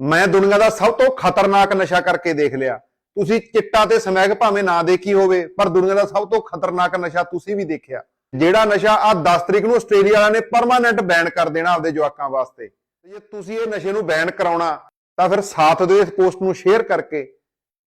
ਮੈਂ ਦੁਨੀਆ ਦਾ ਸਭ ਤੋਂ ਖਤਰਨਾਕ ਨਸ਼ਾ ਕਰਕੇ ਦੇਖ ਲਿਆ। ਤੁਸੀਂ ਚਿੱਟਾ ਤੇ ਸਮੈਕ ਭਾਵੇਂ ਨਾ ਦੇਖੀ ਹੋਵੇ, ਪਰ ਦੁਨੀਆ ਦਾ ਸਭ ਤੋਂ ਖਤਰਨਾਕ ਨਸ਼ਾ ਤੁਸੀਂ ਵੀ ਦੇਖਿਆ। ਜਿਹੜਾ ਨਸ਼ਾ ਆ 10 ਤਰੀਕ ਨੂੰ ਆਸਟ੍ਰੇਲੀਆ ਵਾਲਿਆਂ ਨੇ ਪਰਮਾਨੈਂਟ ਬੈਨ ਕਰ ਦੇਣਾ ਆਪਦੇ ਜਵਾਕਾਂ ਵਾਸਤੇ। ਜੇ ਤੁਸੀਂ ਇਹ ਨਸ਼ੇ ਨੂੰ ਬੈਨ ਕਰਾਉਣਾ, ਤਾਂ ਫਿਰ ਸਾਥ ਦਿਓ ਇਸ ਪੋਸਟ ਨੂੰ ਸ਼ੇਅਰ ਕਰਕੇ।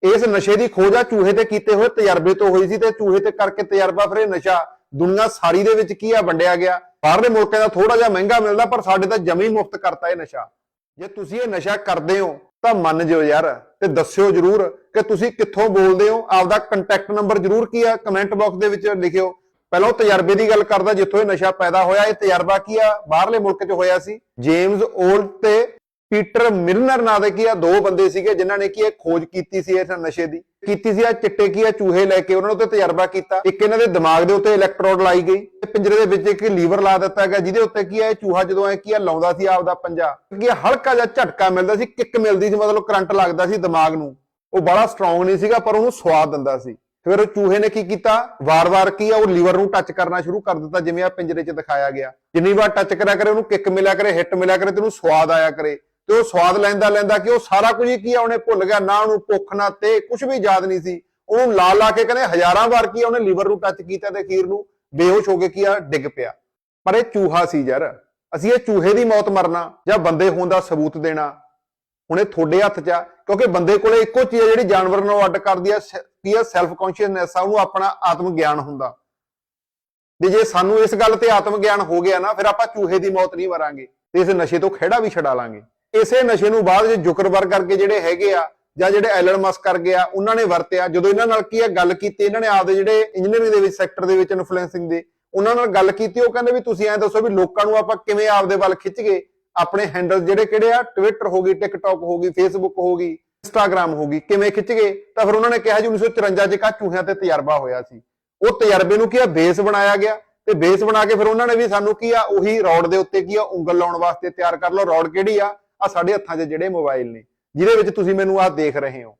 ਇਸ ਨਸ਼ੇ ਦੀ ਖੋਜ ਆ, ਚੂਹੇ ਤੇ ਕੀਤੇ ਹੋਏ ਤਜਰਬੇ ਤੋਂ ਹੋਈ ਸੀ ਤੇ ਚੂਹੇ ਤੇ ਕਰਕੇ ਤਜਰਬਾ ਫਿਰ ਇਹ ਨਸ਼ਾ ਦੁਨੀਆ ਸਾਰੀ ਦੇ ਵਿੱਚ ਕੀ ਆ, ਵੰਡਿਆ ਗਿਆ। ਬਾਹਰਲੇ ਮੁਲਕਾਂ ਦਾ ਥੋੜਾ ਜਿਹਾ ਮਹਿੰਗਾ ਮਿਲਦਾ, ਪਰ ਸਾਡੇ ਤਾਂ ਜਮੀ ਮੁਫਤ ਕਰਤਾ ਇਹ ਨਸ਼ਾ। ਜੇ ਤੁਸੀਂ ਇਹ ਨਸ਼ਾ ਕਰਦੇ ਹੋ, ਤਾਂ ਮੰਨ ਜਿਓ ਯਾਰ ਤੇ ਦੱਸਿਓ ਜਰੂਰ ਕਿ ਤੁਸੀਂ ਕਿੱਥੋਂ ਬੋਲਦੇ ਹੋ। ਆਪਦਾ ਕੰਟੈਕਟ ਨੰਬਰ ਜਰੂਰ ਕੀ ਆ? ਕਮੈਂਟ ਬਾਕਸ ਦੇ ਵਿੱਚ ਲਿਖਿਓ। ਪਹਿਲਾਂ ਉਹ ਤਜਰਬੇ ਦੀ ਗੱਲ ਕਰਦਾ ਜਿੱਥੋਂ ਇਹ ਨਸ਼ਾ ਪੈਦਾ ਹੋਇਆ, ਇਹ ਤਜਰਬਾ ਕੀ ਆ? ਬਾਹਰਲੇ ਮੁਲਕ 'ਚ ਹੋਇਆ ਸੀ। ਜੇਮਸ 올ਡ ਤੇ ਪੀਟਰ ਮਿਲਨਰ ਨਾਂ ਦੇ ਕੀ ਆ? ਦੋ ਬੰਦੇ ਸੀਗੇ ਜਿਨ੍ਹਾਂ ਨੇ ਕੀ ਇਹ ਖੋਜ ਕੀਤੀ ਸੀ ਇਸ ਨਸ਼ੇ ਦੀ। ਕੀਤੀ ਸੀ ਆ, ਚਿੱਟੇ ਕੀ ਆ, ਚੂਹੇ ਲੈ ਕੇ ਉਹਨਾਂ ਨੇ ਉੱਤੇ ਤਜਰਬਾ ਕੀਤਾ। ਇੱਕ ਇਹਨਾਂ ਦੇ ਦਿਮਾਗ ਦੇ ਉੱਤੇ ਇਲੈਕਟ੍ਰੋਡ ਲਾਈ ਗਈ। ਤੇ ਪਿੰਜਰੇ ਦੇ ਵਿੱਚ ਇੱਕ ਲੀਵਰ ਲਾ ਦਿੱਤਾ ਗਿਆ, ਜਿਹਦੇ ਉੱਤੇ ਕੀ ਆ, ਇਹ ਚੂਹਾ ਜਦੋਂ ਐ ਕੀ ਆ, ਲਾਉਂਦਾ ਸੀ ਆਪਦਾ ਪੰਜਾ। ਕੀ ਹਲਕਾ ਜਿਹਾ ਝਟਕਾ ਮਿਲਦਾ ਸੀ, ਕਿੱਕ ਮਿਲਦੀ ਸੀ, ਮਤਲਬ ਕਰੰਟ ਲੱਗਦਾ ਸੀ ਦਿਮਾਗ ਨੂੰ। ਉਹ ਬੜਾ ਸਟਰੋਂਗ ਨਹੀਂ ਸੀਗਾ, ਪਰ ਉਹਨੂੰ ਸਵਾਦ ਦਿੰਦਾ ਸੀ। ਫਿਰ ਉਹ ਚੂਹੇ ਨੇ ਕੀ ਕੀਤਾ? ਵਾਰ-ਵਾਰ ਕੀ ਆ, ਉਹ ਲੀਵਰ ਨੂੰ ਟੱਚ ਕਰਨਾ ਸ਼ੁਰੂ ਕਰ ਦਿੱਤਾ, ਜਿਵੇਂ ਆ ਪਿੰਜਰੇ 'ਚ ਦਿਖਾਇਆ ਗਿਆ। ਜਿੰਨੀ ਵਾਰ ਟੱਚ ਕਰਿਆ ਕਰੇ, ਉਹਨੂੰ ਕਿੱਕ ਮਿਲਿਆ ਕਰੇ ਹਿੱਟ ਮਿਲਿਆ ਕਰੇ, ਤੇ ਉਹਨੂੰ ਸਵਾਦ ਆਇਆ ਕਰੇ। ਤੇ ਉਹ ਸਵਾਦ ਲੈਂਦਾ ਲੈਂਦਾ ਕਿ ਉਹ ਸਾਰਾ ਕੁਝ ਹੀ ਕੀ ਆ, ਉਹਨੇ ਭੁੱਲ ਗਿਆ, ਨਾ ਉਹਨੂੰ ਭੁੱਖ, ਨਾ ਤੇ ਕੁਝ ਵੀ ਯਾਦ ਨਹੀਂ ਸੀ। ਉਹਨੂੰ ਲਾ ਲਾ ਕੇ ਕਹਿੰਦੇ ਹਜ਼ਾਰਾਂ ਵਾਰ ਕੀ ਆ, ਉਹਨੇ ਲੀਵਰ ਨੂੰ ਟੱਚ ਕੀਤਾ ਤੇ ਅਖੀਰ ਨੂੰ ਬੇਹੋਸ਼ ਹੋ ਕੇ ਕੀ ਆ, ਡਿੱਗ ਪਿਆ। ਪਰ ਇਹ ਚੂਹਾ ਸੀ ਯਾਰ। ਅਸੀਂ ਇਹ ਚੂਹੇ ਦੀ ਮੌਤ ਮਰਨਾ ਜਾਂ ਬੰਦੇ ਹੋਣ ਦਾ ਸਬੂਤ ਦੇਣਾ, ਹੁਣ ਇਹ ਤੁਹਾਡੇ ਹੱਥ 'ਚ ਆ, ਕਿਉਂਕਿ ਬੰਦੇ ਕੋਲੇ ਇੱਕੋ ਚੀਜ਼ ਜਿਹੜੀ ਜਾਨਵਰ ਨੂੰ ਅੱਡ ਕਰਦੀ ਆ ਕੀ ਆ ਸੈਲਫ ਕੌਨਸ਼ੀਅਸਨੈਸ ਆ, ਉਹਨੂੰ ਆਪਣਾ ਆਤਮ ਗਿਆਨ ਹੁੰਦਾ। ਤੇ ਜੇ ਸਾਨੂੰ ਇਸ ਗੱਲ ਤੇ ਆਤਮ ਗਿਆਨ ਹੋ ਗਿਆ ਨਾ, ਫਿਰ ਆਪਾਂ ਚੂਹੇ ਦੀ ਮੌਤ ਨਹੀਂ ਮਰਾਂਗੇ, ਤੇ ਇਸ ਨਸ਼ੇ ਤੋਂ ਖਿਹੜਾ ਵੀ ਛਡਾ ਲਾਂਗੇ। ਇਸੇ ਨਸ਼ੇ ਨੂੰ ਬਾਅਦ ਵਿੱਚ ਜੁਕਰਬਰਗ ਕਰਕੇ ਜਿਹੜੇ ਹੈਗੇ ਆ, ਜਾਂ ਜਿਹੜੇ ਐਲਨ ਮਸਕ ਕਰ ਗਿਆ ਉਹਨਾਂ ਨੇ ਵਰਤਿਆ। ਜਦੋਂ ਇਹਨਾਂ ਨਾਲ ਕੀ ਆ, ਗੱਲ ਕੀਤੀ, ਇਹਨਾਂ ਨੇ ਆਪਦੇ ਜਿਹੜੇ ਇੰਜੀਨੀਅਰਿੰਗ ਦੇ ਵਿੱਚ ਸੈਕਟਰ ਦੇ ਵਿੱਚ ਇਨਫਲੂਐਂਸਿੰਗ ਦੇ, ਉਹਨਾਂ ਨਾਲ ਗੱਲ ਕੀਤੀ, ਉਹ ਕਹਿੰਦੇ ਵੀ ਤੁਸੀਂ ਐਂ ਦੱਸੋ ਵੀ ਲੋਕਾਂ ਨੂੰ ਆਪਾਂ ਕਿਵੇਂ ਆਪਦੇ ਵੱਲ ਖਿੱਚ ਗਏ? ਆਪਣੇ ਹੈਂਡਲ ਜਿਹੜੇ ਕਿਹੜੇ ਆ? ਟਵਿੱਟਰ ਹੋ ਗਈ ਟਿਕਟੌਕ ਹੋ ਗਈ ਫੇਸਬੁੱਕ ਹੋ ਗਈ ਇੰਸਟਾਗ੍ਰam ਹੋ ਗਈ, ਕਿਵੇਂ ਖਿੱਚ ਗਏ? ਤਾਂ ਫਿਰ ਉਹਨਾਂ ਨੇ ਕਿਹਾ ਜੀ 1954 ਚ ਕਾ ਚੂਹਿਆਂ ਤੇ ਤਜਰਬਾ ਹੋਇਆ ਸੀ। ਉਹ ਤਜਰਬੇ ਨੂੰ ਕੀ ਆ? ਬੇਸ ਬਣਾਇਆ ਗਿਆ। ਤੇ ਬੇਸ ਬਣਾ ਕੇ ਫਿਰ ਉਹਨਾਂ ਨੇ ਵੀ ਸਾਨੂੰ ਕੀ ਆ? ਉਹੀ ਰੌਡ ਦੇ ਉੱਤੇ ਕੀ ਆ? ਉਂਗਲ ਲਾਉਣ ਵਾਸਤੇ ਤਿਆਰ ਕਰ ਲਓ। ਰੌਡ ਕਿਹੜੀ ਆ? ਆ ਸਾਡੇ ਹੱਥਾਂ 'ਚ ਜਿਹੜੇ ਮੋਬਾਈਲ ਨੇ, ਜਿਹਦੇ ਵਿੱਚ ਤੁਸੀਂ ਮੈਨੂੰ ਆਹ ਦੇਖ ਰਹੇ ਹੋ।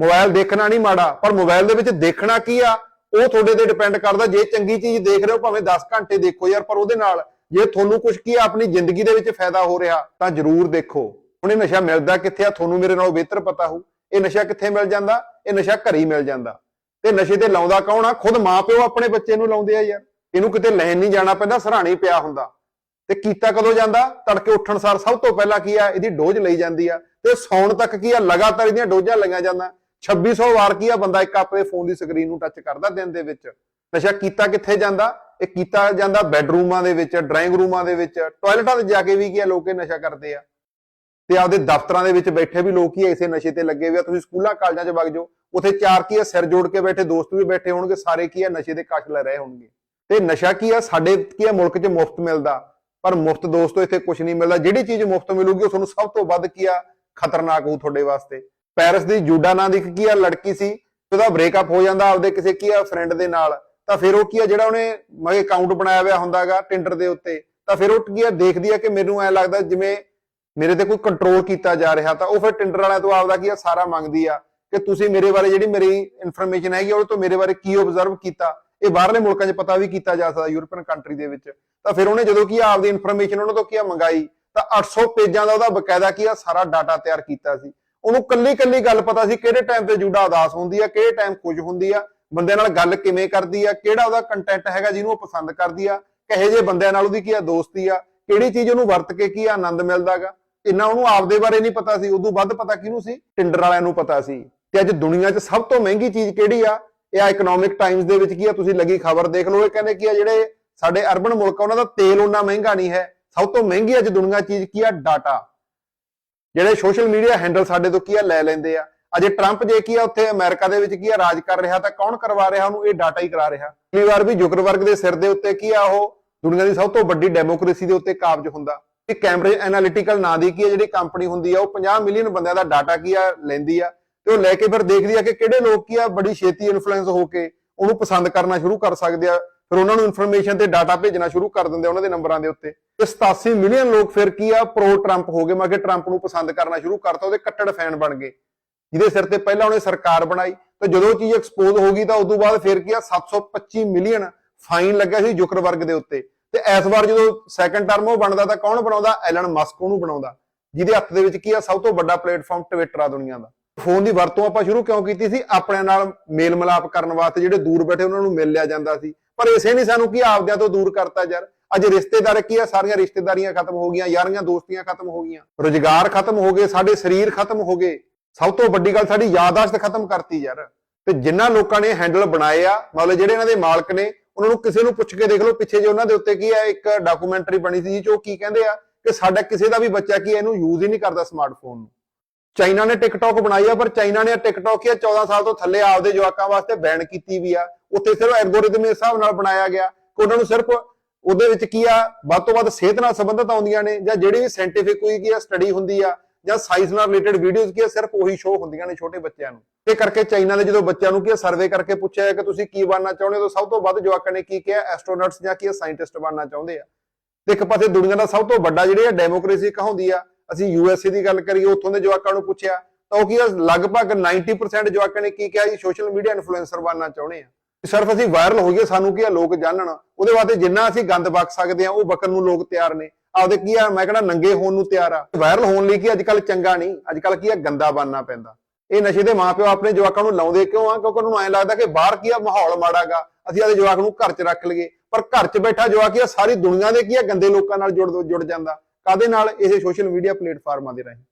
ਮੋਬਾਈਲ ਦੇਖਣਾ ਨਹੀਂ ਮਾੜਾ, ਪਰ ਮੋਬਾਈਲ ਦੇ ਵਿੱਚ ਦੇਖਣਾ ਕੀ ਆ? ਉਹ ਤੁਹਾਡੇ ਤੇ ਡਿਪੈਂਡ ਕਰਦਾ, ਜੇ ਚੰਗੀ ਚੀਜ਼ ਦੇਖ ਰਹੇ ਹੋ, ਭਾਵੇਂ 10 ਘੰਟੇ ਦੇਖੋ ਯਾਰ, ਪਰ ਉਹਦੇ ਨਾਲ ਜੇ ਤੁਹਾਨੂੰ ਕੁਝ ਕੀ ਆਪਣੀ ਜ਼ਿੰਦਗੀ ਦੇ ਵਿੱਚ ਫਾਇਦਾ ਹੋ ਰਿਹਾ, ਤਾਂ ਜ਼ਰੂਰ ਦੇਖੋ। ਹੁਣ ਇਹ ਨਸ਼ਾ ਮਿਲਦਾ ਕਿੱਥੇ ਆ? ਤੁਹਾਨੂੰ ਮੇਰੇ ਨਾਲੋਂ ਬਿਹਤਰ ਪਤਾ ਹੋਊ। ਇਹ ਨਸ਼ਾ ਕਿੱਥੇ ਮਿਲ ਜਾਂਦਾ? ਇਹ ਨਸ਼ਾ ਘਰੇ ਹੀ ਮਿਲ ਜਾਂਦਾ। ਤੇ ਨਸ਼ੇ ਤੇ ਲਾਉਂਦਾ ਕੌਣ ਆ? ਖੁਦ ਮਾਪਿਓ ਆਪਣੇ ਬੱਚੇ ਨੂੰ ਲਾਉਂਦੇ ਆ ਯਾਰ। ਇਹਨੂੰ ਕਿਤੇ ਲੈਣ ਨਹੀਂ ਜਾਣਾ ਪੈਂਦਾ, ਸਰਾਣੀ ਪਿਆ ਹੁੰਦਾ। ਤੇ ਕੀਤਾ ਕਦੋਂ ਜਾਂਦਾ? ਤੜਕੇ ਉੱਠਣ ਸਾਰ ਸਭ ਤੋਂ ਪਹਿਲਾਂ ਕੀ ਆ? ਇਹਦੀ ਡੋਜ਼ ਲਈ ਜਾਂਦੀ ਆ। ਤੇ ਸੌਣ ਤੱਕ ਕੀ ਆ? ਲਗਾਤਾਰ ਇਹਦੀਆਂ ਡੋਜ਼ਾਂ ਲਈਆਂ ਜਾਂਦਾ। 2600 ਵਾਰ ਕੀ ਆ? ਬੰਦਾ ਇੱਕ ਆਪਣੇ ਫੋਨ ਦੀ ਸਕਰੀਨ ਨੂੰ ਟੱਚ ਕਰਦਾ ਦਿਨ ਦੇ ਵਿੱਚ। ਨਸ਼ਾ ਕੀਤਾ ਕਿੱਥੇ ਜਾਂਦਾ? ਇਹ ਕੀਤਾ ਜਾਂਦਾ ਬੈੱਡਰੂਮਾਂ ਦੇ ਵਿੱਚ, ਡਰਾਇੰਗ ਰੂਮਾਂ ਦੇ ਵਿੱਚ। ਟਾਇਲਟਾਂ ਤੇ ਜਾ ਕੇ ਵੀ ਕੀ ਆ? ਲੋਕ ਇਹ ਨਸ਼ਾ ਕਰਦੇ ਆ। ਤੇ ਆਪਦੇ ਦਫ਼ਤਰਾਂ ਦੇ ਵਿੱਚ ਬੈਠੇ ਵੀ ਲੋਕ ਹੀ ਇਸੇ ਨਸ਼ੇ ਤੇ ਲੱਗੇ ਹੋਏ ਆ। ਤੁਸੀਂ ਸਕੂਲਾਂ, ਕਾਲਜਾਂ 'ਚ ਵਗ ਜਾਓ। ਉਥੇ ਚਾਰ ਕੀ ਆ? ਸਿਰ ਜੋੜ ਕੇ ਬੈਠੇ ਦੋਸਤ ਵੀ ਬੈਠੇ ਹੋਣਗੇ। ਸਾਰੇ ਕੀ ਆ? ਨਸ਼ੇ ਦੇ ਕਸ਼ ਲੈ ਰਹੇ ਹੋਣਗੇ। ਤੇ ਨਸ਼ਾ ਕੀ ਆ? ਸਾਡੇ ਕੀ ਆ? ਮੁਲਕ 'ਚ ਮੁਫਤ ਮਿਲਦਾ। ਪਰ ਮੁਫਤ ਦੋਸਤੋ, ਇੱਥੇ ਕੁਝ ਨਹੀਂ ਮਿਲਦਾ। ਜਿਹੜੀ ਚੀਜ਼ ਮੁਫਤ ਮਿਲੂਗੀ, ਉਹ ਤੁਹਾਨੂੰ ਸਭ ਤੋਂ ਵੱਧ ਕੀ ਆ? ਖਤਰਨਾਕ ਹੋਊ ਤੁਹਾਡੇ ਵਾਸਤੇ। ਪੈਰਿਸ ਦੀ ਜੂਡਾ ਨਾਂ ਦੀ ਕੀ ਆ? ਲੜਕੀ ਸੀ। ਉਹਦਾ ਬ੍ਰੇਕਅਪ ਹੋ ਜਾਂਦਾ, ਆਪਦੇ ਕਿਸੇ ਕੀ ਆ ਫਰੈਂਡ ਦੇ ਨਾਲ। ਤਾਂ ਫਿਰ ਉਹ ਕੀ ਆ, ਜਿਹੜਾ ਉਹਨੇ ਮਗੇ ਅਕਾਊਂਟ ਬਣਾਇਆ ਹੋਇਆ ਹੁੰਦਾਗਾ ਟਿੰਡਰ ਦੇ ਉੱਤੇ। ਤਾਂ ਫਿਰ ਉਹ ਕੀ ਆ, ਦੇਖਦੀ ਆ ਕਿ ਮੈਨੂੰ ਐ ਲੱਗਦਾ ਜਿਵੇਂ ਮੇਰੇ ਤੇ ਕੋਈ ਕੰਟਰੋਲ ਕੀਤਾ ਜਾ ਰਿਹਾ। ਤਾਂ ਉਹ ਫਿਰ ਟਿੰਡਰ ਵਾਲਿਆਂ ਤੋਂ ਆਪਦਾ ਕੀ ਆ, ਸਾਰਾ ਮੰਗਦੀ ਆ ਕਿ ਤੁਸੀਂ ਮੇਰੇ ਬਾਰੇ ਜਿਹੜੀ ਮੇਰੀ ਇਨਫੋਰਮੇਸ਼ਨ ਹੈਗੀ ਉਹ ਤੋਂ ਮੇਰੇ ਬਾਰੇ ਕੀ ਆਬਜ਼ਰਵ ਕੀਤਾ। ਇਹ ਬਾਹਰਲੇ ਮੁਲਕਾਂ 'ਚ ਪਤਾ ਵੀ ਕੀਤਾ ਜਾ ਸਕਦਾ, ਯੂਰਪੀਅਨ ਕੰਟਰੀ ਦੇ ਵਿੱਚ। ਤਾਂ ਫਿਰ ਉਹਨੇ ਜਦੋਂ ਕੀ ਆ ਆਪਦੀ ਇਨਫੋਰਮੇਸ਼ਨ ਉਹਨਾਂ ਤੋਂ ਕੀ ਮੰਗਾਈ, ਤਾਂ 800 ਪੇਜਾਂ ਦਾ ਉਹਦਾ ਬਕਾਇਦਾ ਕੀ ਆ, ਸਾਰਾ ਡਾਟਾ ਤਿਆਰ ਕੀਤਾ ਸੀ। ਉਹਨੂੰ ਕੱਲੀ ਕੱਲੀ ਗੱਲ ਪਤਾ ਸੀ ਕਿਹੜੇ ਟਾਈਮ ਤੇ ਜੂਡਾ ਉਦਾਸ ਹੁੰਦੀ ਆ, ਕਿਹੜੇ ਟਾਈਮ ਖੁਸ਼ ਹੁੰਦੀ ਆ, ਬੰਦੇ ਨਾਲ ਗੱਲ ਕਿਵੇਂ ਕਰਦੀ ਆ, ਕਿਹੜਾ ਉਹਦਾ ਕੰਟੈਂਟ ਹੈਗਾ ਜਿਹਨੂੰ ਉਹ ਪਸੰਦ ਕਰਦੀ ਆ, ਕਹੇ ਜੇ ਬੰਦਿਆਂ ਨਾਲ ਉਹਦੀ ਕੀ ਆ, ਦੋਸਤੀ ਆ, ਕਿਹੜੀ ਚੀਜ਼ ਉਹਨੂੰ ਵਰਤ ਕੇ ਕੀ ਆ, ਆਨੰਦ ਮਿਲਦਾਗਾ ਇੰਨਾ ਉਹਨੂੰ ਆਪਦੇ ਬਾਰੇ ਨਹੀਂ ਪਤਾ ਸੀ, ਉਦੋਂ ਵੱਧ ਪਤਾ ਕਿਹਨੂੰ ਸੀ? ਟਿੰਡਰ ਵਾਲਿਆਂ ਨੂੰ ਪਤਾ ਸੀ। ਤੇ ਅੱਜ ਦੁਨੀਆ 'ਚ ਸਭ ਤੋਂ ਮਹਿੰਗੀ ਚੀਜ਼ ਕਿਹੜੀ ਆ? ਇਹ ਆ ਇਕਨੋਮਿਕ ਟਾਈਮਸ ਦੇ ਵਿੱਚ ਕੀ ਆ, ਤੁਸੀਂ ਲੱਗੀ ਖਬਰ ਦੇਖ ਲਓ, ਇਹ ਕਹਿੰਦੇ ਕੀ ਆ, ਜਿਹੜੇ ਸਾਡੇ ਅਰਬਨ ਮੁਲਕ ਆ, ਉਹਨਾਂ ਦਾ ਤੇਲ ਉਹਨਾਂ ਮਹਿੰਗਾ ਨਹੀਂ ਹੈ। ਸਭ ਤੋਂ ਮਹਿੰਗੀ ਅੱਜ ਦੁਨੀਆ ਚੀਜ਼ ਕੀ ਆ ਡਾਟਾ ਜਿਹੜੇ ਸੋਸ਼ਲ ਮੀਡੀਆ ਹੈਂਡਲ ਸਾਡੇ ਤੋਂ ਕੀ ਆ, ਲੈ ਲੈਂਦੇ ਆ। ਅਜੇ ਟਰੰਪ ਜੇ ਕੀ ਆ, ਉੱਥੇ ਅਮਰੀਕਾ ਦੇ ਵਿੱਚ ਕੀ ਆ, ਰਾਜ ਕਰ ਰਿਹਾ ਤਾਂ ਕੌਣ ਕਰਵਾ ਰਿਹਾ, ਉਹਨੂੰ ਇਹ ਡਾਟਾ ਹੀ ਕਰਾ ਰਿਹਾ। ਕਈ ਵਾਰ ਵੀ ਜੁਕਰਬਰਗ ਦੇ ਸਿਰ ਦੇ ਉੱਤੇ ਕੀ ਆ, ਉਹ ਦੁਨੀਆ ਦੀ ਸਭ ਤੋਂ ਵੱਡੀ ਡੈਮੋਕ੍ਰੇਸੀ ਦੇ ਉੱਤੇ ਕਾਬਜ ਹੁੰਦਾ। ਇਹ ਕੈਂਬਰਿਜ ਐਨਾਲਿਟੀਕਲ ਨਾਂ ਦੀ ਕੀ ਆ, ਜਿਹੜੀ ਕੰਪਨੀ ਹੁੰਦੀ ਆ, ਉਹ 50 ਮਿਲੀਅਨ ਬੰਦਿਆਂ ਦਾ ਡਾਟਾ ਕੀ ਆ, ਲੈਂਦੀ ਆ। ਤੇ ਉਹ ਲੈ ਕੇ ਫਿਰ ਦੇਖਦੀ ਆ ਕਿ ਕਿਹੜੇ ਲੋਕ ਕੀ ਆ ਬੜੀ ਛੇਤੀ ਇਨਫਲੂਐਂਸ ਹੋ ਕੇ ਉਹਨੂੰ ਪਸੰਦ ਕਰਨਾ ਸ਼ੁਰੂ ਕਰ ਸਕਦੇ ਆ। ਫਿਰ ਉਹਨਾਂ ਨੂੰ ਇਨਫੋਰਮੇਸ਼ਨ ਤੇ ਡਾਟਾ ਭੇਜਣਾ ਸ਼ੁਰੂ ਕਰ ਦਿੰਦੇ ਉਹਨਾਂ ਦੇ ਨੰਬਰਾਂ ਦੇ ਉੱਤੇ। ਤੇ 87 ਮਿਲੀਅਨ ਲੋਕ ਫਿਰ ਕੀ ਆ ਪ੍ਰੋ ਟਰੰਪ ਹੋ ਗਏ। ਮੈਂ ਕਿ ਟਰੰਪ ਨੂੰ ਪਸੰਦ ਕਰਨਾ ਸ਼ੁਰੂ ਕਰਤਾ, ਉਹਦੇ ਕੱਟੜ ਫੈਨ ਬਣ ਗਏ। ਜਿਹਦੇ ਸਿਰ ਤੇ ਪਹਿਲਾਂ ਉਹਨੇ ਸਰਕਾਰ ਬਣਾਈ। ਤੇ ਜਦੋਂ ਉਹ ਚੀਜ਼ ਐਕਸਪੋਜ਼ ਹੋ ਗਈ ਤਾਂ ਉਸ ਤੋਂ ਬਾਅਦ ਫਿਰ ਕੀ ਆ 725 ਮਿਲੀਅਨ ਫਾਈਨ ਲੱਗਿਆ ਸੀ ਜੁਕਰਬਰਗ ਦੇ ਉੱਤੇ। ਤੇ ਇਸ ਵਾਰ ਜਦੋਂ ਸੈਕੰਡ ਟਰਮ ਉਹ ਬਣਦਾ ਤਾਂ ਕੌਣ ਬਣਾਉਂਦਾ? ਐਲਨ ਮਸਕ ਉਹਨੂੰ ਬਣਾਉਂਦਾ। ਜਿਹਦੇ ਹੱਥ ਦੇ ਵਿੱਚ ਕੀ ਆ, ਸਭ ਤੋਂ ਵੱਡਾ ਪਲੇਟਫਾਰਮ ਟਵਿੱਟਰ ਆ ਦੁਨੀਆ ਦਾ। ਫੋਨ ਦੀ ਵਰਤੋਂ ਆਪਾਂ ਸ਼ੁਰੂ ਕਿਉਂ ਕੀਤੀ ਸੀ? ਆਪਣੇ ਨਾਲ ਮੇਲ ਮਿਲਾਪ ਕਰਨ ਵਾਸਤੇ ਜਿਹੜੇ ਦੂਰ ਬੈਠੇ ਉਹਨਾਂ ਨੂੰ ਮਿਲ ਲਿਆ ਜਾਂਦਾ ਸੀ। ਪਰ ਇਸੇ ਨਹੀਂ ਸਾਨੂੰ ਕੀ ਆਪਦਿਆਂ ਤੋਂ ਦੂਰ ਕਰਤਾ ਯਾਰ? ਅੱਜ ਰਿਸ਼ਤੇਦਾਰ ਕੀ ਆ? ਸਾਰੀਆਂ ਰਿਸ਼ਤੇਦਾਰੀਆਂ ਖਤਮ ਹੋ ਗਈਆਂ, ਯਾਰੀਆਂ ਦੋਸਤੀਆਂ ਖਤਮ ਹੋ ਗਈਆਂ। ਰੁਜ਼ਗਾਰ ਖਤਮ ਹੋ ਗਏ, ਸਾਡੇ ਸਰੀਰ ਖਤਮ ਹੋ ਗਏ। ਸਭ ਤੋਂ ਵੱਡੀ ਗੱਲ ਸਾਡੀ ਯਾਦਾਸ਼ਤ ਖਤਮ ਕਰਤੀ ਯਾਰ। ਤੇ ਜਿਨ੍ਹਾਂ ਲੋਕਾਂ ਨੇ ਹੈਂਡਲ ਬਣਾਏ ਆ, ਮਤਲਬ ਜਿਹੜੇ ਇਹਨਾਂ ਦੇ ਮਾਲਕ ਨੇ, ਉਹਨਾਂ ਨੂੰ ਕਿਸੇ ਨੂੰ ਪੁੱਛ ਕੇ ਦੇਖ ਲਓ, ਪਿੱਛੇ ਜੇ ਉਹਨਾਂ ਦੇ ਉੱਤੇ ਕੀ ਹੈ ਇੱਕ ਡਾਕੂਮੈਂਟਰੀ ਬਣੀ ਸੀ ਜੋ ਕੀ ਕਹਿੰਦੇ ਆ ਕਿ ਸਾਡਾ ਕਿਸੇ ਦਾ ਵੀ ਬੱਚਾ ਕੀ ਇਹਨੂੰ ਯੂਜ਼ ਹੀ ਨਹੀਂ ਕਰਦਾ ਸਮਾਰਟਫੋਨ ਨੂੰ। ਚਾਈਨਾ ਨੇ ਟਿਕਟੌਕ ਬਣਾਈ ਆ, ਪਰ ਚਾਈਨਾ ਨੇ ਟਿਕਟੌਕ ਕੀ ਆ 14 ਸਾਲ ਤੋਂ ਥੱਲੇ ਆਪਦੇ ਜਵਾਕਾਂ ਵਾਸਤੇ ਬੈਨ ਕੀਤੀ ਵੀ ਆ। ਉੱਥੇ ਸਿਰਫ ਐਲਗੋਰਿਦਮ ਇਸ ਹਿਸਾਬ ਨਾਲ ਬਣਾਇਆ ਗਿਆ ਕਿ ਉਹਨਾਂ ਨੂੰ ਸਿਰਫ ਉਹਦੇ ਵਿੱਚ ਕੀ ਆ, ਵੱਧ ਤੋਂ ਵੱਧ ਸਿਹਤ ਨਾਲ ਸੰਬੰਧਿਤ ਆਉਂਦੀਆਂ ਨੇ, ਜਾਂ ਜਿਹੜੀ ਵੀ ਸਾਇੰਟੀਫਿਕ ਕੋਈ ਕੀ ਆ ਸਟੱਡੀ ਹੁੰਦੀ ਆ, ਜਾਂ ਸਾਇੰਸ ਨਾਲ ਰਿਲੇਟਡ ਵੀਡੀਓਜ਼ ਕੀ ਆ, ਸਿਰਫ ਉਹੀ ਸ਼ੋਅ ਹੁੰਦੀਆਂ ਨੇ ਛੋਟੇ ਬੱਚਿਆਂ ਨੂੰ। ਇਹ ਕਰਕੇ ਚਾਈਨਾ ਦੇ ਜਦੋਂ ਬੱਚਿਆਂ ਨੂੰ ਕੀ ਆ ਸਰਵੇ ਕਰਕੇ ਪੁੱਛਿਆ ਕਿ ਤੁਸੀਂ ਕੀ ਬਣਨਾ ਚਾਹੁੰਦੇ ਹੋ, ਤਾਂ ਸਭ ਤੋਂ ਵੱਧ ਜਵਾਕਾਂ ਨੇ ਕੀ ਕਿਹਾ ਐਸਟ੍ਰੋਨਟਸ ਜਾਂ ਕੀ ਸਾਇੰਟਿਸਟ ਬਣਨਾ ਚਾਹੁੰਦੇ ਆ। ਤੇ ਇੱਕ ਪਾਸੇ ਦੁਨੀਆ ਦਾ ਸਭ ਤੋਂ ਵੱਡਾ ਜਿਹੜੀ ਆ ਡੈਮੋਕ੍ਰੇਸੀ ਕਹਾਉਂਦੀ ਆ ਅਸੀਂ ਯੂਐਸਏ ਦੀ ਗੱਲ ਕਰੀਏ, ਉੱਥੋਂ ਦੇ ਜਵਾਕਾਂ ਨੂੰ ਪੁੱਛਿਆ, ਤਾਂ ਉਹ ਕੀ ਆ, ਲਗਭਗ 90% ਜਵਾਕਾਂ ਨੇ ਕੀ ਕਿਹਾ ਜੀ ਸੋਸ਼ਲ ਮੀਡੀਆ ਇਨਫਲੂਐਂਸਰ ਬਣਨਾ ਚਾਹੁੰਦੇ ਆ। ਸਿਰਫ ਅਸੀਂ ਵਾਇਰਲ ਹੋਈਏ, ਸਾਨੂੰ ਕੀ ਆ, ਲੋਕ ਜਾਣਨ। ਉਹਦੇ ਵਾਸਤੇ ਜਿੰਨਾ ਅਸੀਂ ਗੰਦ ਬਕ ਸਕਦੇ ਆ, ਉਹ ਬਕਣ ਨੂੰ ਲੋਕ ਤਿਆਰ ਨੇ। ਆਪਦੇ ਕੀ ਆ, ਮੈਂ ਕਹਿੰਦਾ ਨੰਗੇ ਹੋਣ ਨੂੰ ਤਿਆਰ ਆ। ਵਾਇਰਲ ਹੋਣ ਲਈ ਕੀ ਅੱਜ ਕੱਲ ਚੰਗਾ ਨਹੀਂ ਅੱਜ ਕੱਲ ਕੀ ਆ, ਗੰਦਾ ਬਣਨਾ ਪੈਂਦਾ। ਇਹ ਨਸ਼ੇ ਦੇ ਮਾਪਿਓ ਆਪਣੇ ਜਵਾਕਾਂ ਨੂੰ ਲਾਉਂਦੇ ਕਿਉਂ ਆ? ਕਿਉਂਕਿ ਉਹਨਾਂ ਨੂੰ ਐਂ ਲੱਗਦਾ ਕਿ ਬਾਹਰ ਕੀ ਆ, ਮਾਹੌਲ ਮਾੜਾਗਾ ਅਸੀਂ ਆਪਦੇ ਜਵਾਕ ਨੂੰ ਘਰ 'ਚ ਰੱਖ ਲਈਏ। ਪਰ ਘਰ 'ਚ ਬੈਠਾ ਜਵਾਕ ਕੀ ਆ, ਸਾਰੀ ਦੁਨੀਆ ਦੇ ਕੀ ਆ, ਗੰਦੇ ਲੋਕਾਂ ਨਾਲ ਜੁੜ ਜੁੜ ਜਾਂਦਾ। ਕਾਦੇ ਨਾਲ? ਇਹ ਸੋਸ਼ਲ ਮੀਡੀਆ ਪਲੇਟਫਾਰਮਾਂ ਦੇ ਰਾਹੀਂ।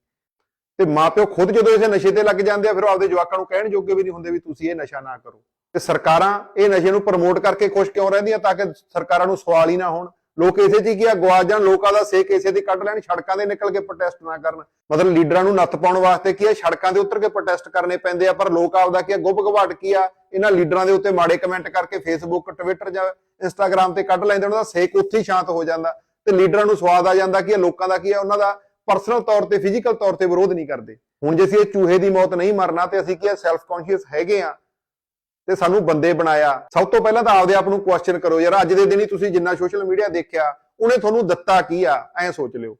ਤੇ ਮਾਪਿਓ ਖੁਦ ਜਦੋਂ ਇਸ ਨਸ਼ੇ ਤੇ ਲੱਗ ਜਾਂਦੇ ਆ, ਫਿਰ ਉਹ ਆਪਦੇ ਜਵਾਕਾਂ ਨੂੰ ਕਹਿਣ ਜੋਗੇ ਵੀ ਨਹੀਂ ਹੁੰਦੇ ਵੀ ਤੁਸੀਂ ਇਹ ਨਸ਼ਾ ਨਾ ਕਰੋ। ਤੇ ਸਰਕਾਰਾਂ ਇਹ ਨਸ਼ੇ ਨੂੰ ਪ੍ਰਮੋਟ ਕਰਕੇ ਖੁਸ਼ ਕਿਉਂ ਰਹਿੰਦੀਆਂ ਤਾਂ ਕਿ ਸਰਕਾਰਾਂ ਨੂੰ ਸਵਾਲ ਹੀ ਨਾ ਹੋਣ? ਲੋਕ ਇਸੇ ਚ ਕੀ ਆ ਗਵਾ ਜਾਣ, ਲੋਕਾਂ ਦਾ ਸੇਕ ਇਸੇ ਦੀ ਕੱਢ ਲੈਣ, ਸੜਕਾਂ ਦੇ ਨਿਕਲ ਕੇ ਪ੍ਰੋਟੈਸਟ ਨਾ ਕਰਨ। ਮਤਲਬ ਲੀਡਰਾਂ ਨੂੰ ਨੱਥ ਪਾਉਣ ਵਾਸਤੇ ਕੀ ਆ, ਸੜਕਾਂ ਦੇ ਉੱਤਰ ਕੇ ਪ੍ਰੋਟੈਸਟ ਕਰਨੇ ਪੈਂਦੇ ਆ, ਪਰ ਲੋਕ ਆਪਦਾ ਕੀ ਆ, ਗੁੱਬ ਘਵਾਟ ਕੀ ਆ, ਇਹਨਾਂ ਲੀਡਰਾਂ ਦੇ ਉੱਤੇ ਮਾੜੇ ਕਮੈਂਟ ਕਰਕੇ ਫੇਸਬੁੱਕ ਟਵਿੱਟਰ ਜਾਂ ਇੰਸਟਾਗ੍ਰam ਤੇ ਕੱਢ ਲੈਂਦੇ, ਉਹਨਾਂ ਦਾ ਸੇਕ ਉੱਥੇ ਹੀ ਸ਼ਾਂਤ ਹੋ ਜਾਂਦਾ। ਤੇ ਲੀਡਰਾਂ ਨੂੰ ਸਵਾਦ ਆ ਜਾਂਦਾ ਕਿ ਲੋਕਾਂ ਦਾ ਕੀ ਆ ਉਹਨਾਂ ਦਾ ਪਰਸਨਲ ਤੌਰ ਤੇ ਫਿਜ਼ੀਕਲ ਤੌਰ ਤੇ ਵਿਰੋਧ ਨਹੀਂ ਕਰਦੇ। ਹੁਣ ਜੇ ਅਸੀਂ ਇਹ ਚੂਹੇ ਦੀ ਮੌਤ ਨਹੀਂ ਮਰਨਾ ਤੇ ਅਸੀਂ ਕੀ ਆ ਸੈਲਫ ਕੌਨਸ਼ੀਅਸ ਹੈਗੇ ਆ ਤੇ ਸਾਨੂੰ ਬੰਦੇ ਬਣਾਇਆ। ਸਭ ਤੋਂ ਪਹਿਲਾਂ ਤਾਂ ਆਪਦੇ ਆਪ ਨੂੰ ਕੁਐਸਚਨ ਕਰੋ ਯਾਰ ਅੱਜ ਦੇ ਦਿਨ ਹੀ ਤੁਸੀਂ ਜਿੰਨਾ ਸੋਸ਼ਲ ਮੀਡੀਆ ਦੇਖਿਆ ਉਹਨੇ ਤੁਹਾਨੂੰ ਦਿੱਤਾ ਕੀ ਆ? ਐਂ ਸੋਚ ਲਿਓ।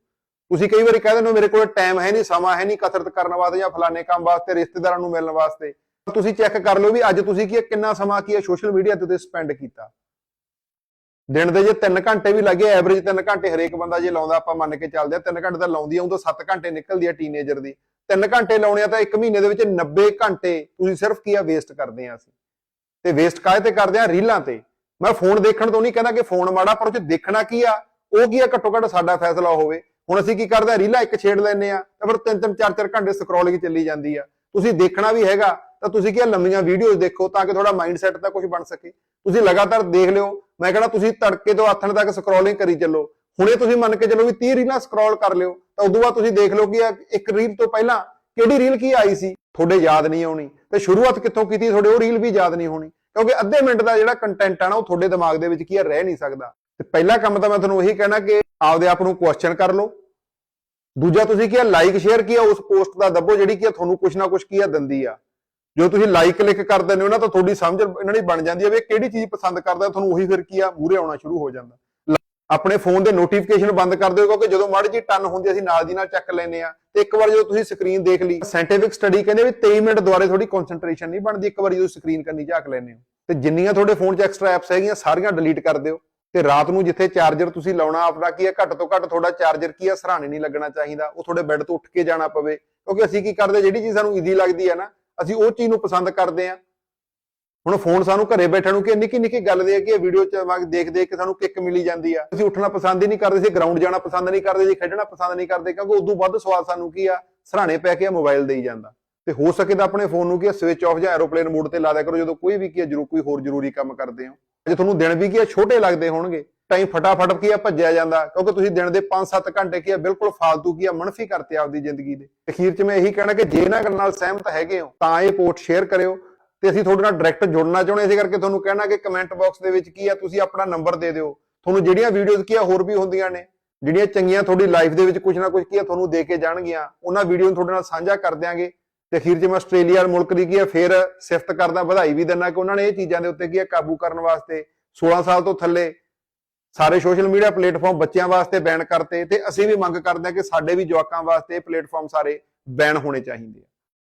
ਤੁਸੀਂ ਕਈ ਵਾਰੀ ਕਹਿ ਦਿੰਦੇ ਹੋ ਮੇਰੇ ਕੋਲ ਟਾਈਮ ਹੈ ਨਹੀਂ ਸਮਾਂ ਹੈ ਨਹੀਂ ਕਸਰਤ ਕਰਨ ਵਾਸਤੇ ਜਾਂ ਫਲਾਣੇ ਕੰਮ ਵਾਸਤੇ ਰਿਸ਼ਤੇਦਾਰਾਂ ਨੂੰ ਮਿਲਣ ਵਾਸਤੇ। ਤੁਸੀਂ ਚੈੱਕ ਕਰ ਲਓ ਵੀ ਅੱਜ ਤੁਸੀਂ ਕੀ ਆ, ਕਿੰਨਾ ਸਮਾਂ ਕੀ ਹੈ ਸੋਸ਼ਲ ਮੀਡੀਆ ਤੇ ਸਪੈਂਡ ਕੀਤਾ। ਦਿਨ ਦੇ ਜੇ 3 ਘੰਟੇ ਵੀ ਲੱਗੇ ਐਵਰੇਜ 3 ਘੰਟੇ ਹਰੇਕ ਬੰਦਾ ਜੇ ਲਾਉਂਦਾ, ਆਪਾਂ ਮੰਨ ਕੇ ਚੱਲਦੇ ਆ 3 ਘੰਟੇ ਤਾਂ ਲਾਉਂਦੀ ਆ ਉਹ ਤਾਂ 7 ਘੰਟੇ ਨਿਕਲਦੀ ਆ ਟੀਨੇਜਰ ਦੀ। 3 ਘੰਟੇ ਲਾਉਣੇ ਆ ਤਾਂ ਇੱਕ ਮਹੀਨੇ ਦੇ ਵਿੱਚ 90 ਘੰਟੇ ਤੁਸੀਂ ਸਿਰਫ ਕੀ ਆ ਵੇਸਟ ਕਰਦੇ ਆ ਅਸੀਂ। ਤੇ ਵੇਸਟ ਕਾਹਦੇ ਤੇ ਕਰਦੇ ਆ? ਰੀਲਾਂ ਤੇ। ਮੈਂ ਫੋਨ ਦੇਖਣ ਤੋਂ ਨਹੀਂ ਕਹਿੰਦਾ ਕਿ ਫੋਨ ਮਾੜਾ, ਪਰ ਉਹ ਚ ਦੇਖਣਾ ਕੀ ਆ? ਉਹ ਕੀ ਆ ਘੱਟੋ ਘੱਟ ਸਾਡਾ ਫੈਸਲਾ ਹੋਵੇ। ਹੁਣ ਅਸੀਂ ਕੀ ਕਰਦੇ ਆ? ਰੀਲਾਂ ਇੱਕ ਛੇੜ ਲੈਨੇ ਆ, ਤਾਂ ਫਿਰ ਤਿੰਨ ਤਿੰਨ, ਚਾਰ ਚਾਰ ਘੰਟੇ ਸਕਰੋਲਿੰਗ ਚੱਲੀ ਜਾਂਦੀ ਆ। ਤੁਸੀਂ ਦੇਖਣਾ ਵੀ ਹੈਗਾ, ਤਾਂ ਤੁਸੀਂ ਕੀ ਆ, ਲੰਮੀਆਂ ਵੀਡੀਓਜ਼ ਦੇਖੋ, ਤਾਂ ਕਿ ਤੁਹਾਡਾ ਮਾਈਂਡਸੈਟ ਤਾਂ ਕੁਝ ਬਣ ਸਕੇ। ਤੁਸੀਂ ਲਗਾਤਾਰ ਦੇਖ ਲਿਓ ਮੈਂ ਕਹਿੰਦਾ ਤੁਸੀਂ ਤੜਕੇ ਤੋਂ ਆਥਣ ਤੱਕ ਸਕਰੋਲਿੰਗ ਕਰੀ ਚੱਲੋ। ਹੁਣੇ ਤੁਸੀਂ ਮੰਨ ਕੇ ਚੱਲੋ ਵੀ 30 ਰੀਲਾਂ ਸਕਰੋਲ ਕਰ ਲਿਓ, ਤਾਂ ਉਦੋਂ ਬਾਅਦ ਤੁਸੀਂ ਦੇਖ ਲਓ ਕਿ ਇੱਕ ਰੀਲ ਤੋਂ ਪਹਿਲਾਂ ਕਿਹੜੀ ਰੀਲ ਕੀ ਆਈ ਸੀ, ਤੁਹਾਡੇ ਯਾਦ ਨਹੀਂ ਆਉਣੀ। ਤੇ ਸ਼ੁਰੂਆਤ ਕਿੱਥੋਂ ਕੀਤੀ, ਤੁਹਾਡੇ ਉਹ ਰੀਲ ਵੀ ਯਾਦ ਨਹੀਂ ਹੋਣੀ। ਕਿਉਂਕਿ ਅੱਧੇ ਮਿੰਟ ਦਾ ਜਿਹੜਾ ਕੰਟੈਂਟ ਆ ਨਾ, ਉਹ ਤੁਹਾਡੇ ਦਿਮਾਗ ਦੇ ਵਿੱਚ ਕੀ ਆ, ਰਹਿ ਨਹੀਂ ਸਕਦਾ। ਤੇ ਪਹਿਲਾ ਕੰਮ ਤਾਂ ਮੈਂ ਤੁਹਾਨੂੰ ਇਹੀ ਕਹਿਣਾ ਕਿ ਆਪਦੇ ਆਪ ਨੂੰ ਕੁਐਸਚਨ ਕਰ ਲਓ। ਦੂਜਾ ਤੁਸੀਂ ਕੀ ਆ ਲਾਈਕ ਸ਼ੇਅਰ ਕੀ ਆ, ਉਸ ਪੋਸਟ ਦਾ ਦੱਬੋ ਜਿਹੜੀ ਕੀ ਆ, ਤੁਹਾਨੂੰ ਕੁਝ ਨਾ ਕੁਝ ਕੀ ਆ ਦਿੰਦੀ ਆ। ਜੋ ਤੁਸੀਂ ਲਾਈਕ ਕਲਿੱਕ ਕਰ ਦਿੰਦੇ ਹੋ ਨਾ ਤਾਂ ਤੁਹਾਡੀ ਸਮਝ ਇਹਨਾਂ ਦੀ ਬਣ ਜਾਂਦੀ ਹੈ ਵੀ ਕਿਹੜੀ ਚੀਜ਼ ਪਸੰਦ ਕਰਦਾ, ਤੁਹਾਨੂੰ ਉਹੀ ਫਿਰ ਕੀ ਆ ਮੂਰੇ ਆਉਣਾ ਸ਼ੁਰੂ ਹੋ ਜਾਂਦਾ। ਆਪਣੇ ਫੋਨ ਦੇ ਨੋਟੀਫਿਕੇਸ਼ਨ ਬੰਦ ਕਰ ਦਿਓ, ਕਿਉਂਕਿ ਜਦੋਂ ਮਾੜੀ ਜੀ ਟਨ ਹੁੰਦੀ ਅਸੀਂ ਨਾਲ ਦੀ ਨਾਲ ਚੱਕ ਲੈਨੇ ਆ ਤੇ ਇੱਕ ਵਾਰ ਜਦੋਂ ਤੁਸੀਂ ਸਕਰੀਨ ਦੇਖ ਲਈ ਸਾਇੰਟੀਫਿਕ ਸਟੱਡੀ ਕਹਿੰਦੇ ਵੀ 23 ਮਿੰਟ ਦੁਆਰੇ ਤੁਹਾਡੀ ਕਨਸੈਂਟਰੇਸ਼ਨ ਨਹੀਂ ਬਣਦੀ, ਇੱਕ ਵਾਰ ਜਦੋਂ ਸਕਰੀਨ ਕਰਨੀ ਝਾਕ ਲੈਨੇ ਹੋ। ਤੇ ਜਿੰਨੀਆਂ ਤੁਹਾਡੇ ਫੋਨ 'ਚ ਐਕਸਟਰਾ ਐਪਸ ਹੈਗੀਆਂ, ਸਾਰੀਆਂ ਡਿਲੀਟ ਕਰ ਦਿਓ। ਤੇ ਰਾਤ ਨੂੰ ਜਿੱਥੇ ਚਾਰਜਰ ਤੁਸੀਂ ਲਾਉਣਾ, ਆਪਣਾ ਕੀ ਹੈ, ਘੱਟ ਤੋਂ ਘੱਟ ਤੁਹਾਡਾ ਚਾਰਜਰ ਕੀ ਹੈ, ਸਰਾਣੇ ਨਹੀਂ ਲੱਗਣਾ ਚਾਹੀਦਾ। ਉਹ ਤੁਹਾਡੇ ਬੈੱਡ ਤੋਂ ਉੱਠ ਕੇ ਜਾਣਾ ਪਵੇ। ਕਿਉਂਕਿ ਅਸੀਂ ਕੀ ਕਰਦੇ, ਜਿਹੜੀ ਚੀਜ਼ ਸਾਨੂੰ ਈਜ਼ੀ ਲੱਗਦੀ ਹੈ ਨਾ ਅਸੀਂ ਉਹ ਚੀਜ਼ ਨੂੰ ਪਸੰਦ ਕਰਦੇ ਆ ਹੁਣ ਫੋਨ ਸਾਨੂੰ ਘਰੇ ਬੈਠਣ ਨੂੰ ਕਿ ਨਿੱਕੀ ਨਿੱਕੀ ਗੱਲ ਦੇ ਕਿ ਵੀਡੀਓ ਚ ਦੇਖ ਦੇਖ ਕੇ ਸਾਨੂੰ ਕਿੱਕ ਮਿਲੀ ਜਾਂਦੀ ਆ। ਅਸੀਂ ਉੱਠਣਾ ਪਸੰਦ ਹੀ ਨਹੀਂ ਕਰਦੇ ਸੀ ਗਰਾਊਂਡ ਜਾਣਾ ਪਸੰਦ ਨਹੀਂ ਕਰਦੇ ਸੀ ਖੇਡਣਾ ਪਸੰਦ ਨਹੀਂ ਕਰਦੇ, ਕਿਉਂਕਿ ਉਦੋਂ ਵੱਧ ਸਵਾਦ ਸਾਨੂੰ ਕੀ ਆ, ਸਰਾਣੇ ਪੈ ਕੇ ਮੋਬਾਈਲ ਦੇਈ ਜਾਂਦਾ। ਤੇ ਹੋ ਸਕੇ ਤਾਂ ਆਪਣੇ ਫੋਨ ਨੂੰ ਕੀ ਸਵਿਚ ਆਫ ਜਾਂ ਐਰੋਪਲੇਨ ਮੋਡ ਤੇ ਲਾ ਦਿਆ ਕਰੋ, ਜਦੋਂ ਕੋਈ ਵੀ ਕੀ ਆ, ਜਰੂਰ ਕੋਈ ਹੋਰ ਜ਼ਰੂਰੀ ਕੰਮ ਕਰਦੇ ਹੋ। ਜੇ ਤੁਹਾਨੂੰ ਦਿਨ ਵੀ ਕੀ ਆ, ਛੋਟੇ ਲੱਗਦੇ ਹੋਣਗੇ। ਟਾਈਮ ਫਟਾਫਟ ਕੀ ਆ, ਭੱਜਿਆ ਜਾਂਦਾ। ਕਿਉਂਕਿ ਤੁਸੀਂ ਦਿਨ ਦੇ 5-7 ਘੰਟੇ ਕੀ ਆ, ਬਿਲਕੁਲ ਫਾਲਤੂ ਕੀ ਆ, ਮਨਫੀ ਕਰਤੇ ਆਪਦੀ ਜ਼ਿੰਦਗੀ ਦੇ। ਅਖੀਰ 'ਚ ਮੈਂ ਇਹੀ ਕਹਿਣਾ ਕਿ ਜੇ ਇਹਨਾਂ ਗੱਲਾਂ ਨਾਲ ਸਹਿਮਤ ਹੈਗੇ ਹੋ, ਤਾਂ ਇਹ ਪੋਸਟ ਸ਼ੇਅਰ ਕਰਿਓ। ਤੇ ਅਸੀਂ ਤੁਹਾਡੇ ਨਾਲ ਡਾਇਰੈਕਟ ਜੁੜਨਾ ਚਾਹੁੰਦੇ ਇਸੇ ਕਰਕੇ ਤੁਹਾਨੂੰ ਕਹਿਣਾ ਕਿ ਕਮੈਂਟ ਬਾਕਸ ਦੇ ਵਿੱਚ ਕੀ ਆ, ਤੁਸੀਂ ਆਪਣਾ ਨੰਬਰ ਦੇ ਦਿਓ। ਤੁਹਾਨੂੰ ਜਿਹੜੀਆਂ ਵੀਡੀਓਜ਼ ਕੀ ਆ, ਹੋਰ ਵੀ ਹੁੰਦੀਆਂ ਨੇ, ਜਿਹੜੀਆਂ ਚੰਗੀਆਂ ਤੁਹਾਡੀ ਲਾਈਫ ਦੇ ਵਿੱਚ ਕੁਝ ਨਾ ਕੁਝ ਕੀ ਆ, ਤੁਹਾਨੂੰ ਦੇ ਕੇ ਜਾਣਗੀਆਂ, ਉਹਨਾਂ ਵੀਡੀਓ ਨੂੰ ਤੁਹਾਡੇ ਨਾਲ ਸਾਂਝਾ ਕਰ ਦਿਆਂਗੇ। ਤੇ ਅਖੀਰ 'ਚ ਮੈਂ ਆਸਟ੍ਰੇਲੀਆ ਮੁਲਕ ਦੀ ਕੀ ਆ, ਫੇਰ ਸਿਫਤ ਕਰਦਾ, ਵਧਾਈ ਵੀ ਦਿੰਦਾ ਕਿ ਉਹਨਾਂ ਨੇ ਇਹ ਚੀਜ਼ਾਂ ਦੇ ਉੱਤੇ ਕੀ ਆ, ਕਾਬੂ ਕਰਨ ਵਾਸਤੇ 16 ਸਾਲ ਤੋਂ ਥੱਲੇ ਸਾਰੇ ਸੋਸ਼ਲ ਮੀਡੀਆ ਪਲੇਟਫਾਰਮ ਬੱਚਿਆਂ ਵਾਸਤੇ ਬੈਨ ਕਰਤੇ ਤੇ ਅਸੀਂ ਵੀ ਮੰਗ ਕਰਦੇ ਹਾਂ ਕਿ ਸਾਡੇ ਵੀ ਜਵਾਕਾਂ ਵਾਸਤੇ ਪਲੇਟਫਾਰਮ ਸਾਰੇ ਬੈਨ ਹੋਣੇ ਚਾਹੀਦੇ ਆ।